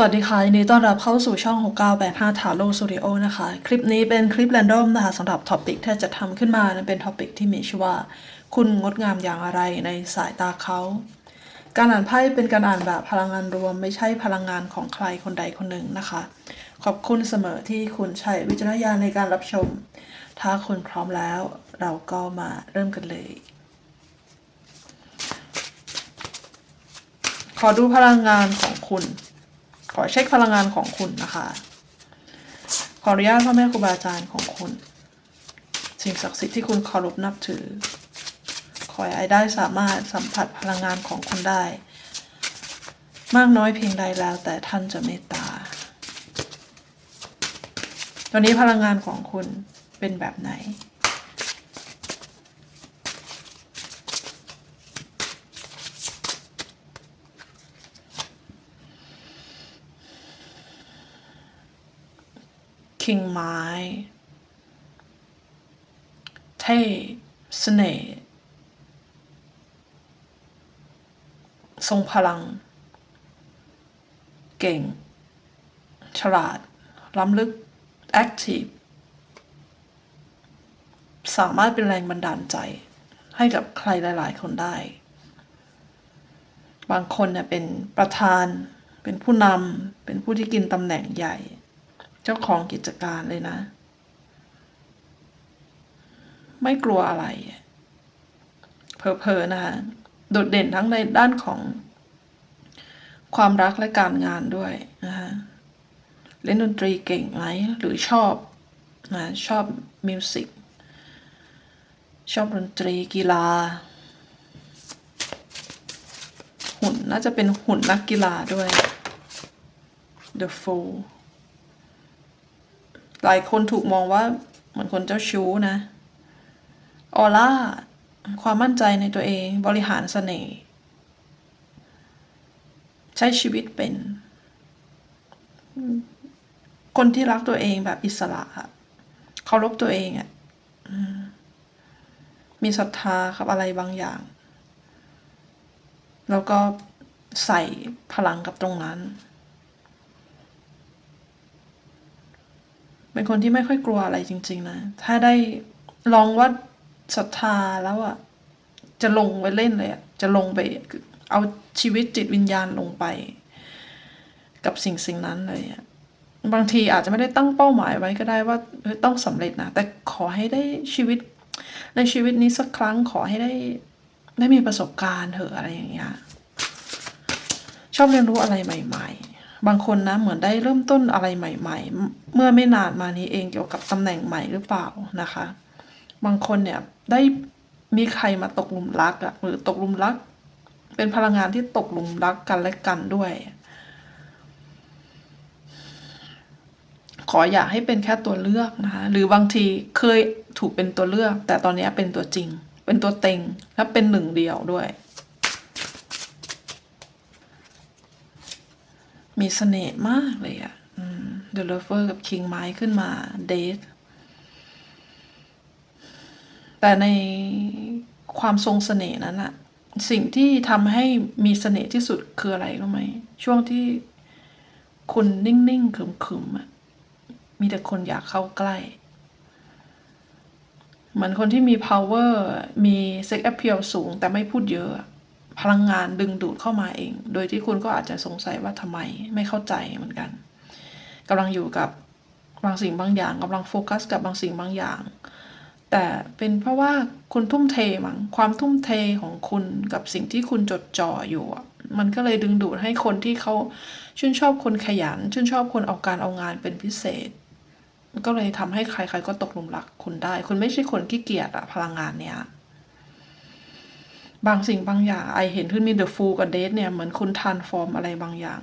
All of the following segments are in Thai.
สวัสดีค่ะยินดีต้อนรับเข้าสู่ช่อง 6985 t a r o Studio นะคะ คลิปนี้เป็นคลิป r รนดอมนะคะสำหรับท็อปิกที่จะทำขึ้นมานั้นเป็นท็อปิกที่มีชื่อว่า คุณงดงามอย่างอะไรในสายตาเขา การอ่านไพ่เป็นการอ่านแบบพลังงานรวม ไม่ใช่พลังงานของใครคนใดคนหนึ่งนะคะ ขอบคุณเสมอที่คุณใช้วิจารณญาณในการรับชม ถ้าคุณพร้อมแล้ว เราก็มาเริ่มกันเลยขอดูพลังงานของคุณ อเช็คพลังงานของคุณนะคะ ขออนุญาตพ่อแม่ครูบาอาจารย์ของคุณ สิ่งศักดิ์สิทธิ์ที่คุณเคารพนับถือ ขอให้ไอ้ได้สามารถสัมผัสพลังงานของคุณได้ มากน้อยเพียงใดแล้ว แต่ท่านจะเมตตา ตอนนี้พลังงานของคุณเป็นแบบไหน คิงไม้ เท่เสน่ห์ทรงพลัง เก่ง ฉลาด ล้ำลึกแอคทีฟสามารถเป็นแรงบันดาลใจ ให้กับใครหลาย ๆ คนได้ บางคนเนี่ยเป็นประธาน เป็นผู้นำ เป็นผู้ที่กินตำแหน่งใหญ่ จ้าของกิจการเลยนะ ไม่กลัวอะไร เพอๆนะคะโดดเด่นทั้งในด้านของ ความรักและการงานด้วยนะคะเล่นดนตรีเก่งไหมหรือชอบนะชอบมิวสิกชอบดนตรีกีฬา หุ่นน่าจะเป็นหุ่นนักกีฬาด้วย The Fool หลายคนถูกมองว่าเหมือนคนเจ้าชู้นะ ออร่า ความมั่นใจในตัวเอง บริหารเสน่ห์ ใช้ชีวิตเป็น คนที่รักตัวเองแบบอิสระเคารพตัวเองอะอืมมีศรัทธากับอะไรบางอย่าง แล้วก็ใส่พลังกับตรงนั้น เป็นคนที่ไม่ค่อยกลัวอะไรจริง ๆ นะ ถ้าได้ลองวัดศรัทธาแล้วอะจะลงไปเล่นเลยอะจะลงไปเอาชีวิตจิตวิญญาณลงไป กับสิ่งสิ่งนั้นเลยอะบางทีอาจจะไม่ได้ตั้งเป้าหมายไว้ก็ได้ว่าต้องสำเร็จนะ แต่ขอให้ได้ชีวิต ในชีวิตนี้สักครั้งขอให้ได้ได้มีประสบการณ์เถอะอะไรอย่างเงี้ยชอบเรียนรู้อะไรใหม่ ๆ บางคนนะเหมือนได้เริ่มต้นอะไรใหม่ ๆ เมื่อไม่นานมานี้เองเกี่ยวกับตำแหน่งใหม่หรือเปล่านะคะ บางคนเนี่ยได้มีใครมาตกหลุมรักอะหรือตกหลุมรัก เป็นพลังงานที่ตกหลุมรักกันและกันด้วย ขออย่าให้เป็นแค่ตัวเลือกนะคะหรือบางทีเคยถูกเป็นตัวเลือก แต่ตอนนี้เป็นตัวจริง เป็นตัวเต็งและเป็นหนึ่งเดียวด้วย มีเสน่ห์มากเลยอะอืม The Lover กับ King ไม้ขึ้นมาเดทแต่ในความทรงเสน่ห์นั้นอะสิ่งที่ทำให้มีเสน่ห์ที่สุดคืออะไรรู้ไหม ช่วงที่คุณนิ่งๆขึมๆอะมีแต่คนอยากเข้าใกล้ เหมือนคนที่มี power มี sex appeal สูงแต่ไม่พูดเยอะ พลังงานดึงดูดเข้ามาเอง โดยที่คุณก็อาจจะสงสัยว่าทำไมไม่เข้าใจเหมือนกันกำลังอยู่กับบางสิ่งบางอย่างกำลังโฟกัส กับบางสิ่งบางอย่าง แต่เป็นเพราะว่าคุณทุ่มเทมั้งความทุ่มเทของคุณกับสิ่งที่คุณจดจ่ออยู่มันก็เลยดึงดูดให้คนที่เขาชื่นชอบคนขยัน ชื่นชอบคนเอาการเอางานเป็นพิเศษ ก็เลยทำให้ใครๆก็ตกหลุมรักคุณได้ คุณไม่ใช่คนขี้เกียจอะพลังงานเนี้ย บางสิ่งบางอย่างไอเห็นขึ้นมีเดอะฟูกับเดทเนี่ยเหมือนคุณทานฟอร์มอะไรบางอย่าง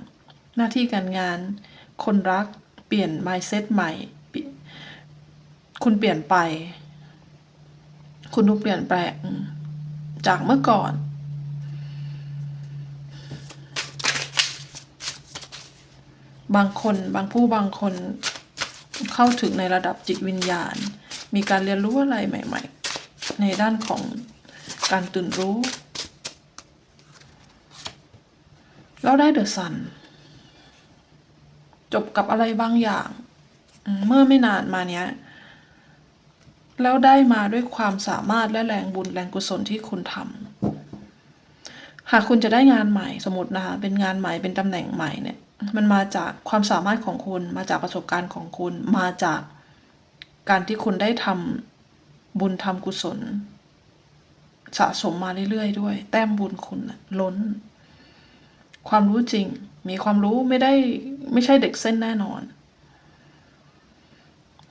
หน้าที่การงาน คนรักเปลี่ยน mindset ใหม่ คุณเปลี่ยนไป คุณดูเปลี่ยนแปลงจากเมื่อก่อนบางคนบางผู้บางคนเข้าถึงในระดับจิตวิญญาณ มีการเรียนรู้อะไรใหม่ ๆ ในด้านของ การตื่นรู้แล้วได้เดอะซัน จบกับอะไรบางอย่าง เมื่อไม่นานมาเนี้ย แล้วได้มาด้วยความสามารถและแรงบุญแรงกุศลที่คุณทำหากคุณจะได้งานใหม่สมมตินะคะ เป็นงานใหม่เป็นตำแหน่งใหม่เนี่ย มันมาจากความสามารถของคุณ มาจากประสบการณ์ของคุณ มาจากการที่คุณได้ทำบุญทำกุศล สะสมมาเรื่อยๆด้วย แต้มบุญคุณนะล้น ความรู้จริง มีความรู้ไม่ได้ไม่ใช่เด็กเส้นแน่นอน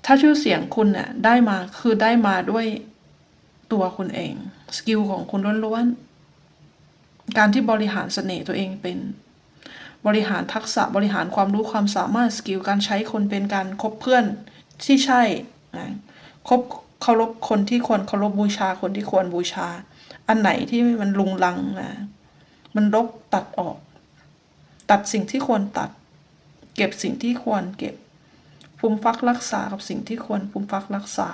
ถ้าชื่อเสียงคุณเนี่ยได้มาคือได้มาด้วยตัวคุณเอง สกิลของคุณล้วนๆ การที่บริหารเสน่ห์ตัวเองเป็น บริหารทักษะบริหารความรู้ความสามารถสกิลการใช้คนเป็นการคบเพื่อนที่ใช่นะคบ เคารพคนที่ควรเคารพบูชาคนที่ควรบูชา อันไหนที่มันลุงลังนะ มันรกตัดออก ตัดสิ่งที่ควรตัด เก็บสิ่งที่ควรเก็บภูมิฟักรักษากับสิ่งที่ควรภูมิฟักรักษา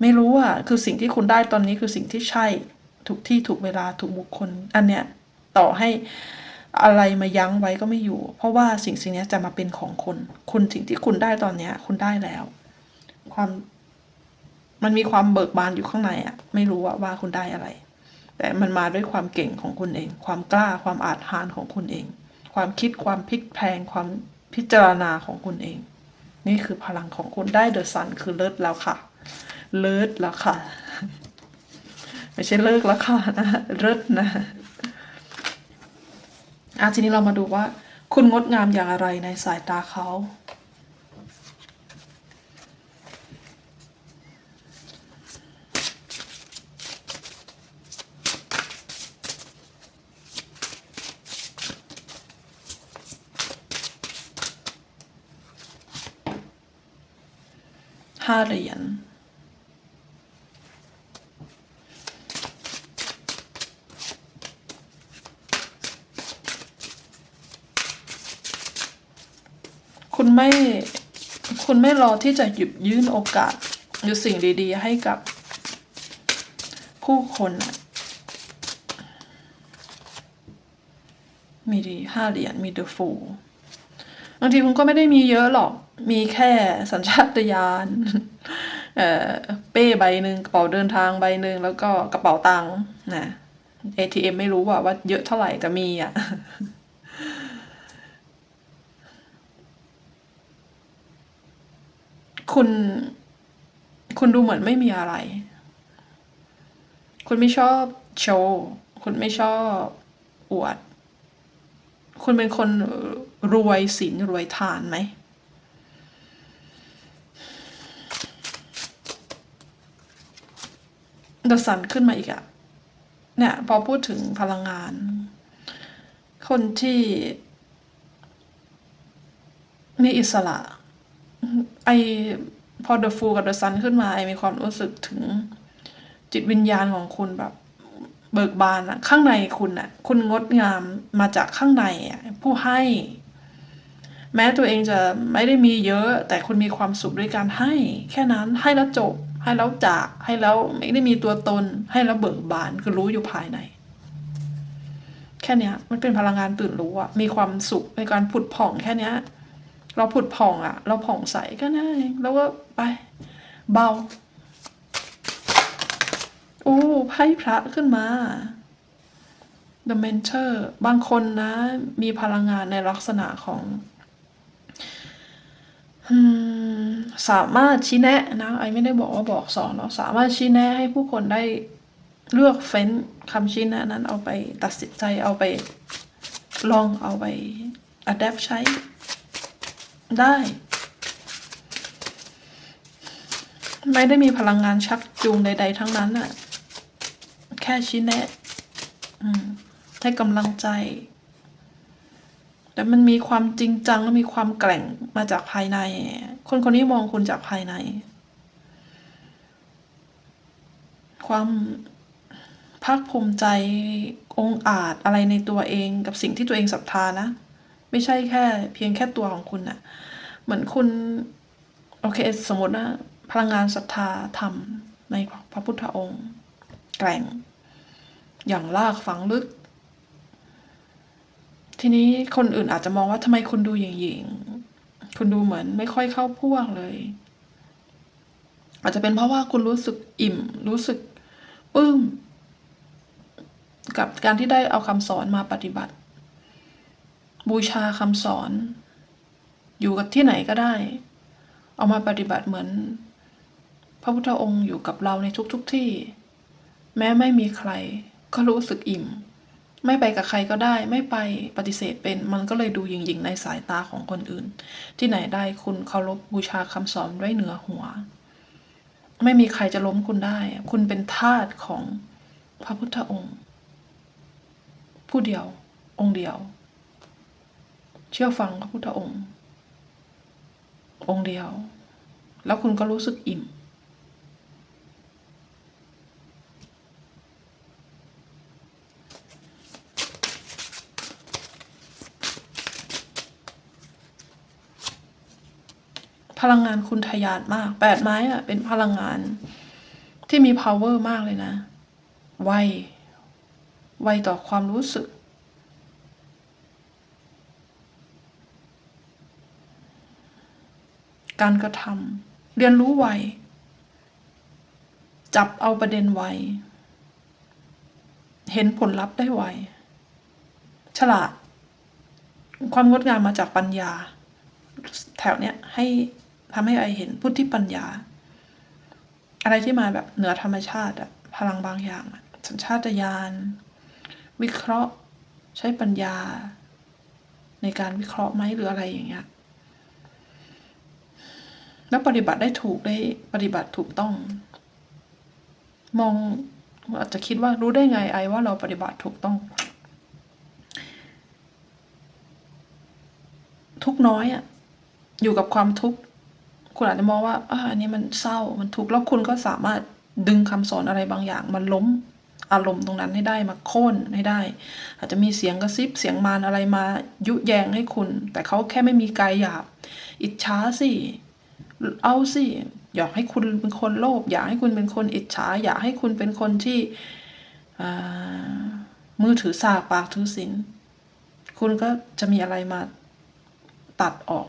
ไม่รู้อะคือสิ่งที่คุณได้ตอนนี้คือสิ่งที่ใช่ถูกที่ถูกเวลาถูกบุคคล อันเนี้ยต่อให้อะไรมายั้งไว้ก็ไม่อยู่ เพราะว่าสิ่งสิ่งนี้จะมาเป็นของคุณคุณสิ่งที่คุณได้ตอนเนี้ย คุณได้แล้ว ความ มันมีความเบิกบานอยู่ข้างในอะไม่รู้ว่าว่าคุณได้อะไร แต่มันมาด้วยความเก่งของคุณเอง ความกล้าความอาจหาญของคุณเอง ความคิดความพลิกแพงความพิจารณาของคุณเอง นี่คือพลังของคุณได้เดอะซันคือเลิศแล้วค่ะ เลิศแล้วค่ะ ไม่ใช่เลิกแล้วค่ะนะเลิศนะอะทีนี้เรามาดูว่า คุณงดงามอย่างไรในสายตาเขา ห้าเหรียญคุณไม่คุณไม่รอที่จะหยิบยื่นโอกาสหรือสิ่งดี ๆ ให้กับผู้คนมีดีห้าเหรียญมีเดอะฟู บางทีคุณก็ไม่ได้มีเยอะหรอก มีแค่สัญชาตญาณเอ่อเป้ใบหนึ่งกระเป๋าเดินทางใบหนึ่งแล้วก็กระเป๋าตังค์นะ ATM ไม่รู้ว่าว่าเยอะเท่าไหร่แต่มีอะคุณ คุณดูเหมือนไม่มีอะไร คุณไม่ชอบโชว์ คุณไม่ชอบอวด คุณเป็นคนรวยศีลรวยทานไหมดอะซันขึ้นมาอีกอะเนี่ยพอพูดถึงพลังงาน คนที่มีอิสระ ไอพอเดอะฟูกับเดอะซันขึ้นมาไอมีความรู้สึกถึงจิตวิญญาณของคุณแบบ เบิกบานอะข้างในคุณอะคุณงดงามมาจากข้างในอะผู้ให้ แม้ตัวเองจะไม่ได้มีเยอะ แต่คุณมีความสุขด้วยการให้ แค่นั้นให้แล้วจบ ให้แล้วจาก ให้แล้วไม่ได้มีตัวตน ให้แล้วเบิกบานคือรู้อยู่ภายใน แค่นี้มันเป็นพลังงานตื่นรู้อะมีความสุขในการผุดผ่องแค่นี้เราผุดผ่องอะเราผ่องใสก็นั่นเองแล้วก็ไป เบา โอ้ไพ่พระขึ้นมา The Mentor บางคนนะ มีพลังงานในลักษณะของสามารถชี้แนะนะไอไม่ได้บอกว่าบอกสอนเนาะสามารถชี้แนะให้ผู้คนได้เลือกเฟ้นคำชี้แนะนั้นเอาไปตัดสินใจเอาไปลองเอาไป adapt ใช้ได้ ไม่ได้มีพลังงานชักจูงใด ๆ ทั้งนั้นอะ แค่ชี้แนะให้กำลังใจ แต่มันมีความจริงจังและมีความแกร่งมาจากภายใน คนคนนี้มองคุณจากภายใน ความภาคภูมิใจองอาจอะไรในตัวเอง กับสิ่งที่ตัวเองศรัทธานะ ไม่ใช่แค่ เพียงแค่ตัวของคุณน่ะเหมือนคุณ โอเค สมมตินะพลังงานศรัทธาธรรมในพระพุทธองค์ แกร่ง อย่างลากฝังลึก ทีนี้คนอื่นอาจจะมองว่าทำไมคุณดูหยิ่งๆคุณดูเหมือนไม่ค่อยเข้าพวกเลย อาจจะเป็นเพราะว่าคุณรู้สึกอิ่ม รู้สึกปลื้มกับการที่ได้เอาคำสอนมาปฏิบัติ บูชาคำสอน อยู่กับที่ไหนก็ได้ เอามาปฏิบัติเหมือน พระพุทธองค์อยู่กับเราในทุกๆทที่ แม้ไม่มีใคร ก็รู้สึกอิ่ม ไม่ไปกับใครก็ได้ ไม่ไปปฏิเสธเป็น มันก็เลยดูหยิ่งๆ ในสายตาของคนอื่น ที่ไหนได้คุณเคารพบูชาคำสอนไว้เหนือหัว ไม่มีใครจะล้มคุณได้ คุณเป็นทาสของพระพุทธองค์ ผู้เดียว องค์เดียว เชื่อฟังพระพุทธองค์ องค์เดียว แล้วคุณก็รู้สึกอิ่ม พลังงานคุณทะยานมากแปดไม้อะเป็นพลังงานที่มี power มากเลยนะ ไว ไวต่อความรู้สึก การกระทำเรียนรู้ไว จับเอาประเด็นไว เห็นผลลัพธ์ได้ไว ฉลาด ความงดงามมาจากปัญญา แถวเนี้ยให้ ทำให้ไอเห็นพุทธิปัญญา อะไรที่มาแบบเหนือธรรมชาติอะพลังบางอย่างสัญชาตญาณวิเคราะห์ใช้ปัญญา ในการวิเคราะห์ไหมหรืออะไรอย่างเงี้ยแล้วปฏิบัติได้ถูกได้ปฏิบัติถูกต้อง มองอาจจะคิดว่ารู้ได้ไงไอว่าเราปฏิบัติถูกต้อง ทุกน้อยอะอยู่กับความทุกข์ คุณอาจจะมองว่าอาอันนี้มันเศร้ามันทุกข์แล้วคุณก็สามารถดึงคำสอนอะไรบางอย่างมันล้มอารมณ์ตรงนั้นให้ได้มาโค่นให้ได้ อาจจะมีเสียงกระซิบเสียงมารอะไรมายุแยงให้คุณ แต่เขาแค่ไม่มีกายหยาบ อิจฉาสิเอาสิอยากให้คุณเป็นคนโลภอยากให้คุณเป็นคนอิจฉาอยากให้คุณเป็นคนที่มือถือสากปากถือศีลคุณก็จะมีอะไรมาตัดออก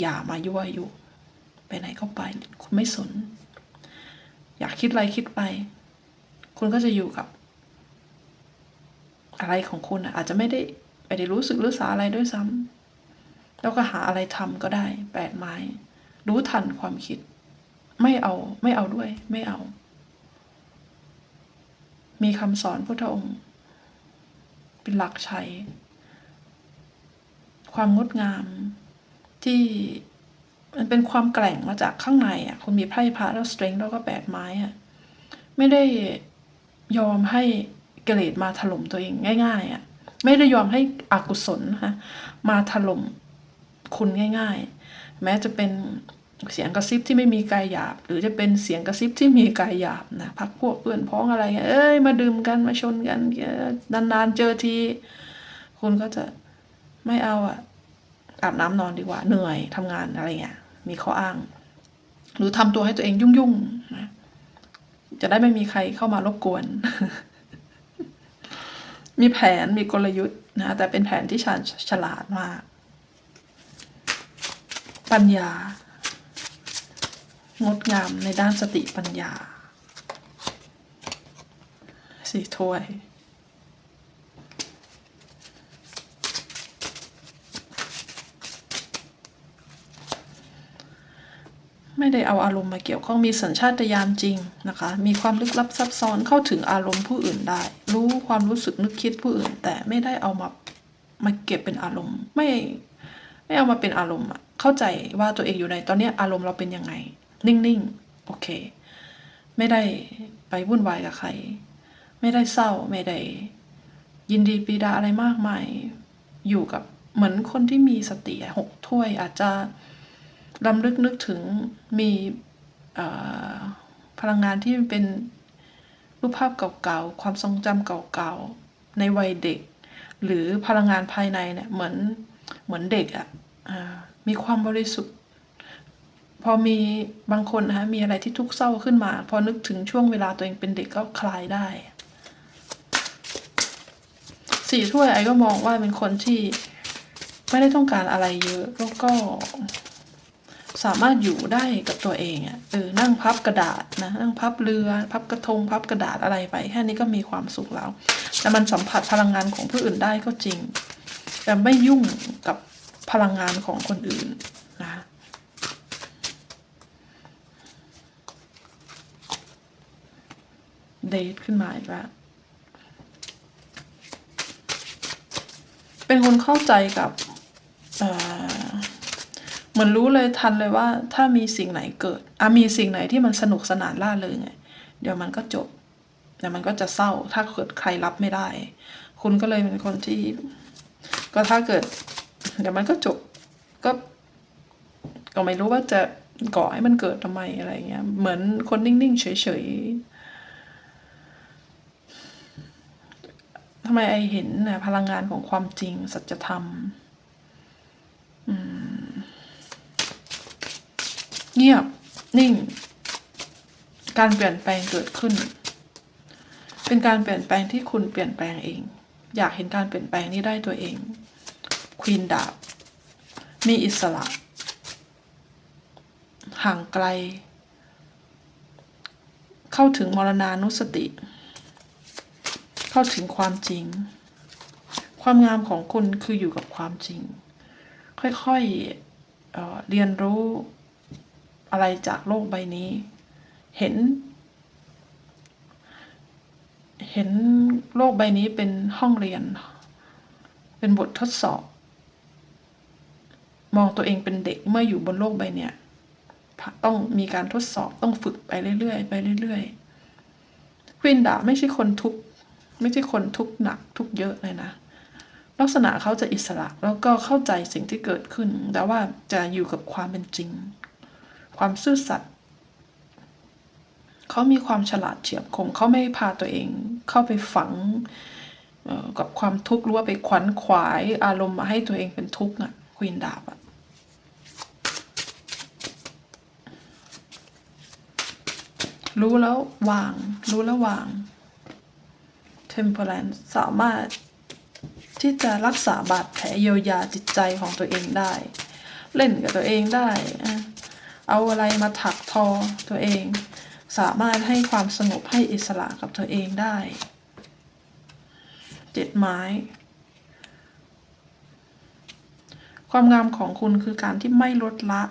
อย่ามายั่วยุ ไปไหนก็ไป คุณไม่สน อยากคิดอะไรคิดไป คุณก็จะอยู่กับ อะไรของคุณอาจจะไม่ได้ไม่ได้รู้สึกรู้สาอะไรด้วยซ้ำแล้วก็หาอะไรทำก็ได้แปดไม้ รู้ทันความคิด ไม่เอาไม่เอาด้วย ไม่เอา มีคำสอนพุทธองค์ เป็นหลักใช้ความงดงามที่ มันเป็นความแกร่งมาจากข้างในอะคุณมีไพ่พระแล้วสตริงแล้วก็แปดไม้อะไม่ได้ยอมให้กิเลสมาถล่มตัวเองง่าย ๆอะไม่ได้ยอมให้อกุศลนะคะมาถล่มคุณง่าย ๆ แม้จะเป็นเสียงกระซิบที่ไม่มีกายหยาบ หรือจะเป็นเสียงกระซิบที่มีกายหยาบนะพักพวกเพื่อนพ้องอะไรเงี้ยเอ้ยมาดื่มกันมาชนกันนานๆเจอที คุณก็จะไม่เอาอะอาบน้ำนอนดีกว่าเหนื่อยทำงานอะไรเงี้ย มีข้ออ้าง หรือทำตัวให้ตัวเองยุ่งๆนะจะได้ไม่มีใครเข้ามารบกวน มีแผนมีกลยุทธ์นะแต่เป็นแผนที่ชาญฉลาดมาก ปัญญา งดงามในด้านสติปัญญาสี่ถ้วย ไม่ได้เอาอารมณ์มาเกี่ยวข้องมีสัญชาตญาณจริงนะคะ มีความลึกลับซับซ้อนเข้าถึงอารมณ์ผู้อื่นได้ รู้ความรู้สึกนึกคิดผู้อื่น แต่ไม่ได้เอามามาเก็บเป็นอารมณ์ ไม่ไม่เอามาเป็นอารมณ์อะเข้าใจว่าตัวเองอยู่ในตอนนี้อารมณ์เราเป็นยังไง นิ่งๆโอเค ไม่ได้ไปวุ่นวายกับใคร ไม่ได้เศร้าไม่ได้ ยินดีปีดาอะไรมากมาย อยู่กับเหมือนคนที่มีสติหกถ้วยอาจจะ ลำลึกนึกถึงมีพลังงานที่เป็นรูปภาพเก่าๆ ความทรงจำเก่าๆ ในวัยเด็ก หรือพลังงานภายในเนี่ยเหมือนเหมือนเด็กอะ่ะมีความบริสุทธิ์ พอมีบางคนนะคะมีอะไรที่ทุกข์เศร้าขึ้นมา พอนึกถึงช่วงเวลาตัวเองเป็นเด็กก็คลายได้สี่ถ้วยไอ้ก็มองว่าเป็นคนที่ไม่ได้ต้องการอะไรเยอะแล้วก็ สามารถอยู่ได้กับตัวเองอะ่ะเออนั่งพับกระดาษนะนั่งพับเรือ พับกระทง พับกระดาษอะไรไป แค่นี้ก็มีความสุขแล้ว แต่มันสัมผัสพลังงานของผู้อื่นได้ก็จริง แต่ไม่ยุ่งกับพลังงานของคนอื่นนะเดทขึ้นมาอีกแล้วเป็นคนเข้าใจกับเอ่อ เหมือนรู้เลยทันเลยว่า ถ้ามีสิ่งไหนเกิดอะมีสิ่งไหนที่มันสนุกสนานล่าเริงไงเดี๋ยวมันก็จบเดี๋ยวมันก็จะเศร้า ถ้าเกิดใครรับไม่ได้ คุณก็เลยเป็นคนที่ ก็ถ้าเกิด เดี๋ยวมันก็จบก็ก็ไม่รู้ว่าจะก่อให้มันเกิดทำไมอะไรเงี้ย เหมือนคนนิ่งๆเฉยๆทำไมไอเห็นนะพลังงานของความจริงสัจธรรม อืม เงียบ นิ่ง การเปลี่ยนแปลงเกิดขึ้น เป็นการเปลี่ยนแปลงที่คุณเปลี่ยนแปลงเอง อยากเห็นการเปลี่ยนแปลงนี้ได้ตัวเองควีนดาบ มีอิสระ ห่างไกล เข้าถึงมรณานุสติ เข้าถึงความจริง ความงามของคุณคืออยู่กับความจริง ค่อยๆเออเรียนรู้ อะไรจากโลกใบนี้ เห็น เห็นโลกใบนี้เป็นห้องเรียน เป็นบททดสอบ มองตัวเองเป็นเด็กเมื่ออยู่บนโลกใบเนี้ยต้องมีการทดสอบต้องฝึกไปเรื่อยๆไปเรื่อยๆควินดาไม่ใช่คนทุกข์ไม่ใช่คนทุกข์หนักทุกข์เยอะเลยนะ ลักษณะเขาจะอิสระแล้วก็เข้าใจสิ่งที่เกิดขึ้น แต่ว่าจะอยู่กับความเป็นจริง ความซื่อสัตย์เขามีความฉลาดเฉียบคมเขาไม่พาตัวเองเข้าไปฝังกับความทุกข์หรือว่าไปขวัญขวายอารมณ์มาให้ตัวเองเป็นทุกข์อะควีนดาบอะรู้แล้ววาง รู้แล้ววาง temperance สามารถที่จะรักษาบาดแผลเยียวยาจิตใจของตัวเองได้ เล่นกับตัวเองได้ เอาอะไรมาถักทอตัวเอง สามารถให้ความสงบให้อิสระกับตัวเองได้เจ็ดไม้ ความงามของคุณคือการที่ไม่ลดละ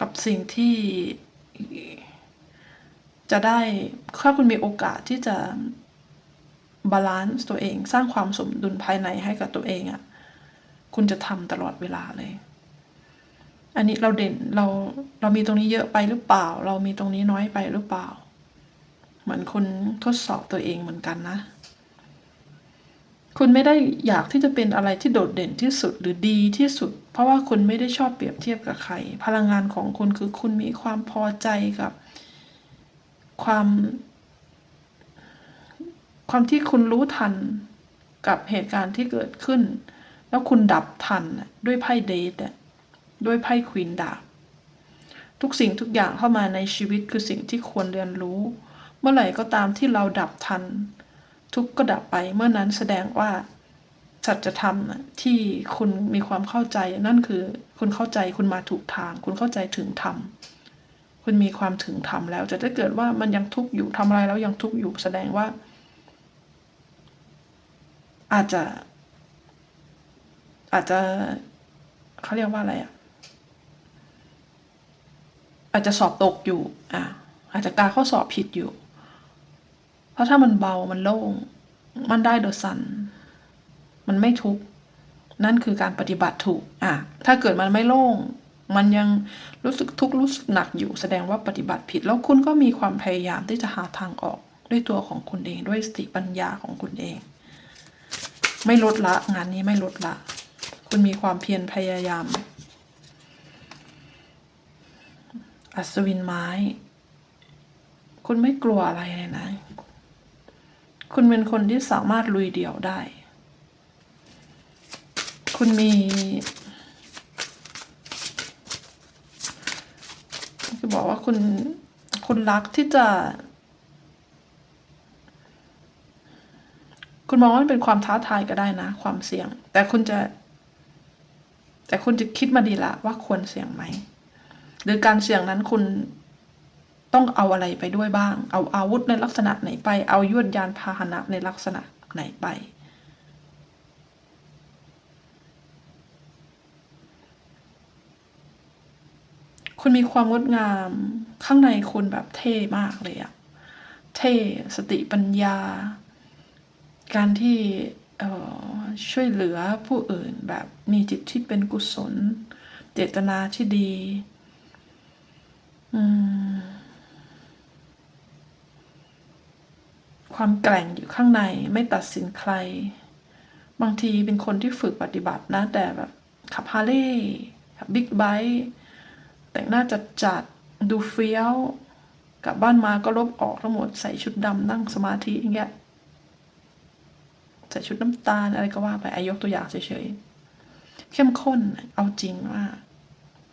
กับสิ่งที่จะได้ถ้าคุณมีโอกาสที่จะบาลานซ์ตัวเอง สร้างความสมดุลภายในให้กับตัวเองอะ่ะ คุณจะทำตลอดเวลาเลย อันนี้เราเด่นเราเรามีตรงนี้เยอะไปหรือเปล่า เรามีตรงนี้น้อยไปหรือเปล่า เหมือนคุณทดสอบตัวเองเหมือนกันนะ คุณไม่ได้อยากที่จะเป็นอะไรที่โดดเด่นที่สุดหรือดีที่สุด เพราะว่าคุณไม่ได้ชอบเปรียบเทียบกับใคร พลังงานของคุณคือคุณมีความพอใจกับ ความ ความที่คุณรู้ทันกับเหตุการณ์ที่เกิดขึ้น แล้วคุณดับทันด้วยไพ่เดทอะ ด้วยไพ่ควีนดาบทุกสิ่งทุกอย่างเข้ามาในชีวิตคือสิ่งที่ควรเรียนรู้ เมื่อไหร่ก็ตามที่เราดับทัน ทุกก็ดับไปเมื่อนั้นแสดงว่าสัจธรรมนะที่คุณมีความเข้าใจนั่นคือ คุณเข้าใจคุณมาถูกทาง คุณเข้าใจถึงธรรมคุณมีความถึงธรรมแล้ว แต่ถ้าเกิดว่ามันยังทุกข์อยู่ทำอะไรแล้วยังทุกข์อยู่แสดงว่า อาจจะ อาจจะเขาเรียกว่าอะไรอะ อาจจะสอบตกอยู่ อะ อาจจะการข้อสอบผิดอยู่ เพราะถ้ามันเบามันโล่ง มันได้โดยสัน มันไม่ทุกข์ นั่นคือการปฏิบัติถูก อะ ถ้าเกิดมันไม่โล่ง มันยังรู้สึกทุกข์รู้สึกหนักอยู่ แสดงว่าปฏิบัติผิด แล้วคุณก็มีความพยายามที่จะหาทางออกด้วยตัวของคุณเอง ด้วยสติปัญญาของคุณเอง ไม่ลดละ งานนี้ไม่ลดละ คุณมีความเพียรพยายาม อัศวินไม้ คุณไม่กลัวอะไรเลยนะ คุณเป็นคนที่สามารถลุยเดี่ยวได้ คุณมีจะบอกว่าคุณคุณรักที่จะ คุณมองว่ามันเป็นความท้าทายก็ได้นะ ความเสี่ยง แต่คุณจะ แต่คุณจะคิดมาดีละว่าควรเสี่ยงไหม หรือการเสี่ยงนั้นคุณต้องเอาอะไรไปด้วยบ้าง เอาอาวุธในลักษณะไหนไป เอายวดยานพาหนะในลักษณะไหนไป คุณมีความงดงามข้างในคุณแบบเท่มากเลยอะเท่สติปัญญา การที่ช่วยเหลือผู้อื่นแบบมีจิตที่เป็นกุศล เจตนาที่ดี ความแกร่งอยู่ข้างในไม่ตัดสินใคร บางทีเป็นคนที่ฝึกปฏิบัตินะ แต่แบบ ขับฮาร์เลย์ขับบิ๊กไบค์แต่งหน้าจัดจัดดูเฟี้ยวกลับบ้านมาก็ลบออกทั้งหมดใส่ชุดดำนั่งสมาธิอย่างเงี้ยใส่ชุดน้ำตาลอะไรก็ว่าไปอายกตัวอย่างเฉยๆเข้มข้นเอาจริงมาก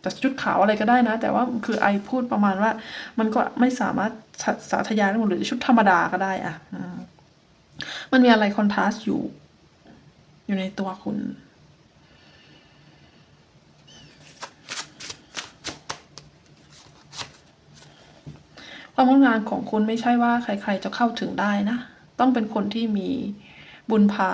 แต่ชุดขาวอะไรก็ได้นะ แต่ว่าคือไอพูดประมาณว่า มันก็ไม่สามารถสาสาธยายได้หมดหรือชุดธรรมดาก็ได้อะมมันมีอะไรคอนทราสต์อยู่ อยู่ในตัวคุณความงดงามของคุณไม่ใช่ว่าใคร ๆ จะเข้าถึงได้นะ ต้องเป็นคนที่มี บุญพา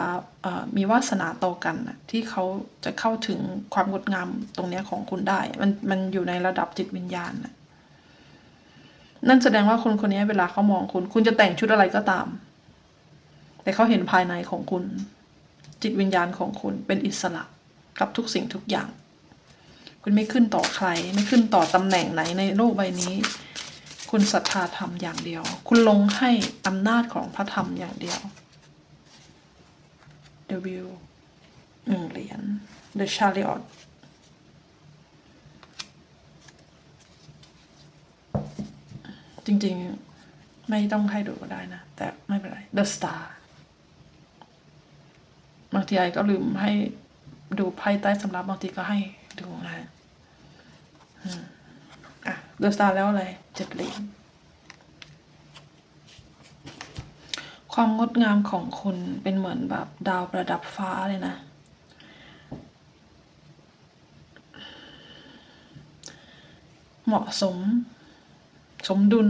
มีวาสนาต่อกันนะที่เขาจะเข้าถึงความงดงามตรงนี้ของคุณได้ มันมันอยู่ในระดับจิตวิญญาณนะนั่นแสดงว่าคนคนนี้เวลาเขามองคุณ คุณจะแต่งชุดอะไรก็ตาม แต่เขาเห็นภายในของคุณ จิตวิญญาณของคุณเป็นอิสระกับทุกสิ่งทุกอย่าง คุณไม่ขึ้นต่อใคร ไม่ขึ้นต่อตำแหน่งไหนในโลกใบนี้ คุณศรัทธาธรรมอย่างเดียว คุณลงให้อำนาจของพระธรรมอย่างเดียว W หนึ่งเหรียญ The Chariot จริงๆ ไม่ต้องให้ดูก็ได้นะ แต่ไม่เป็นไร The Star บางทีไอก็ลืมให้ดูไพ่ใต้สำรับบางทีก็ให้ดูนะอืมอะ The Star แล้วอะไรเจ็ดเหรียญ ความงดงามของคุณเป็นเหมือนแบบดาวประดับฟ้าเลยนะ เหมาะสม สมดุล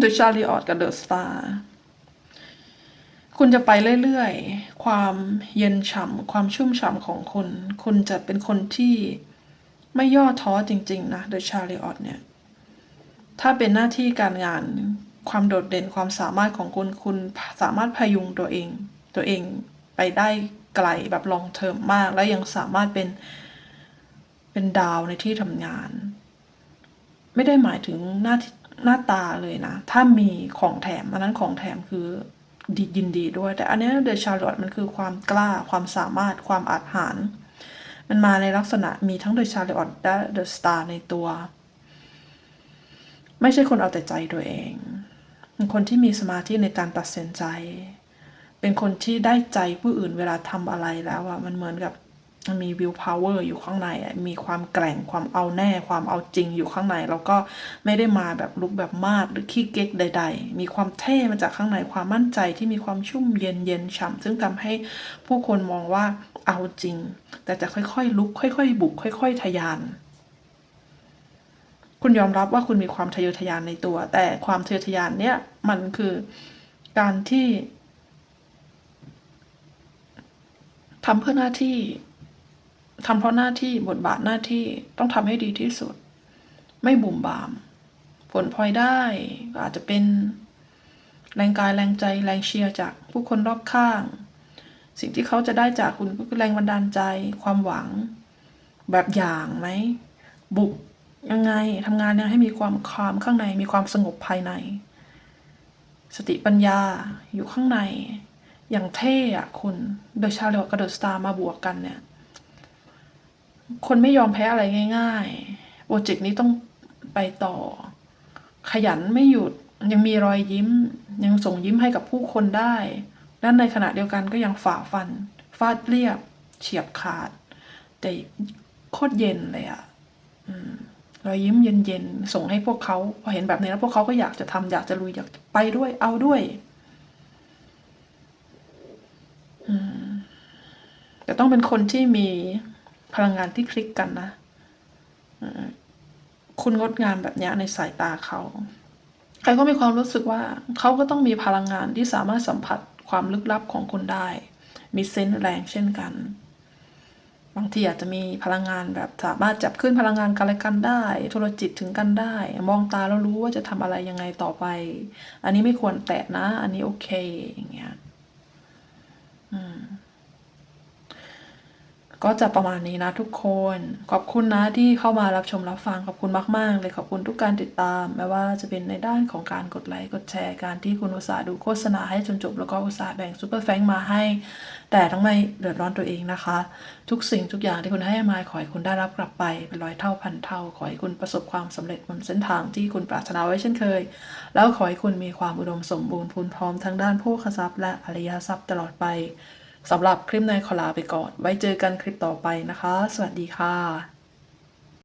The Chariot กับ The Star คุณจะไปเรื่อยๆ ความเย็นฉ่ำ ความชุ่มฉ่ำของคุณ คุณจะเป็นคนที่ไม่ย่อท้อจริง ๆ นะ The Chariot เนี่ย ถ้าเป็นหน้าที่การงาน ความโดดเด่นความสามารถของคุณคุณสามารถพยุงตัวเอง ตัวเองไปได้ไกลแบบลองเทอมมาก และยังสามารถเป็นเป็นดาวในที่ทำงาน ไม่ได้หมายถึงหน้าหน้าตาเลยนะ ถ้ามีของแถมอันนั้นของแถมคือดียินดีด้วย แต่อันนี้เดอะชาร์ลอตมันคือความกล้าความสามารถความอาจหาร มันมาในลักษณะมีทั้งเดอะชาร์ลอตและเดอะสตาร์ในตัว ไม่ใช่คนเอาแต่ใจตัวเองเป็นคนที่มีสมาธิในการตัดสินใจ เป็นคนที่ได้ใจผู้อื่นเวลาทำอะไรแล้วอะมันเหมือนกับมันมีวิวพาวเวอร์อยู่ข้างในอะมีความแกร่งความเอาแน่ ความเอาจริงอยู่ข้างใน แล้วก็ไม่ได้มาแบบลุกแบบมาดหรือขี้เก๊กใด ๆ มีความเท่มาจากข้างในความมั่นใจที่มีความชุ่มเย็นเย็นฉ่ำซึ่งทำให้ผู้คนมองว่าเอาจริง แต่จะค่อยๆ ลุกค่อย ๆ บุกค่อย ๆ ทะยาน คุณยอมรับว่าคุณมีความทะเยอทะยานในตัว แต่ความทะเยอทะยานเนี่ยมันคือการที่ทำเพื่อหน้าที่ทำเพราะหน้าที่บทบาทหน้าที่ต้องทำให้ดีที่สุด ไม่บุ่มบาม ผลพลอยได้ก็อาจจะเป็นแรงกายแรงใจแรงเชียร์จากผู้คนรอบข้าง สิ่งที่เขาจะได้จากคุณก็คือแรงบันดาลใจ ความหวัง แบบอย่างไหมบุก ยังไงทำงานเนี่ยให้มีความความข้างในมีความสงบภายใน สติปัญญาอยู่ข้างใน อย่างเท่อะคุณเดอะชาร์ลอตกับเดอะสตาร์มาบวกกันเนี่ย คนไม่ยอมแพ้อะไรง่ายๆโปรเจกต์นี้ต้องไปต่อ ขยันไม่หยุดยังมีรอยยิ้ม ยังส่งยิ้มให้กับผู้คนได้และในขณะเดียวกันก็ยังฝ่าฟัน ฟาดเรียบ เฉียบขาด แต่โคตรเย็นเลยอะ่ะ อืม รอยยิ้มเย็นๆ ส่งให้พวกเขาพอเห็นแบบนี้แล้วพวกเขาก็อยากจะทำอยากจะลุยอยากไปด้วยเอาด้วยอแต่ต้องเป็นคนที่มีพลังงานที่คลิกกันนะคุณงดงามแบบนี้ในสายตาเขาใครก็มีความรู้สึกว่าเขาก็ต้องมีพลังงานที่สามารถสัมผัสความลึกลับของคุณได้ มีเซนส์แรงเช่นกัน บางทีอาจจะมีพลังงานแบบสามารถจับขึ้นพลังงานกันและกันได้โทรจิตถึงกันได้ มองตาแล้วรู้ว่าจะทำอะไรยังไงต่อไป อันนี้ไม่ควรแตะนะ อันนี้โอเคอย่างเงี้ย อืม ก็จะประมาณนี้นะทุกคน ขอบคุณนะที่เข้ามารับชมรับฟังขอบคุณมาก ๆ เลยขอบคุณทุกการติดตามไม่ว่าจะเป็นในด้านของการกดไลค์กดแชร์การที่คุณอุตส่าห์ดูโฆษณาให้จนจบแล้วก็อุตส่าห์แบ่งซูเปอร์แฟงมาให้ แต่ต้องไม่เดือดร้อนตัวเองนะคะ ทุกสิ่งทุกอย่างที่คุณให้มาขอให้คุณได้รับกลับไปเป็นร้อยเท่าพันเท่า ขอให้คุณประสบความสำเร็จบนเส้นทางที่คุณปรารถนาไว้เช่นเคย แล้วขอให้คุณมีความอุดมสมบูรณ์พูนพร้อมทั้งด้านโภคทรัพย์และอริยทรัพย์ตลอดไป สำหรับคลิปในขอลาไปก่อน ไว้เจอกันคลิปต่อไปนะคะ สวัสดีค่ะ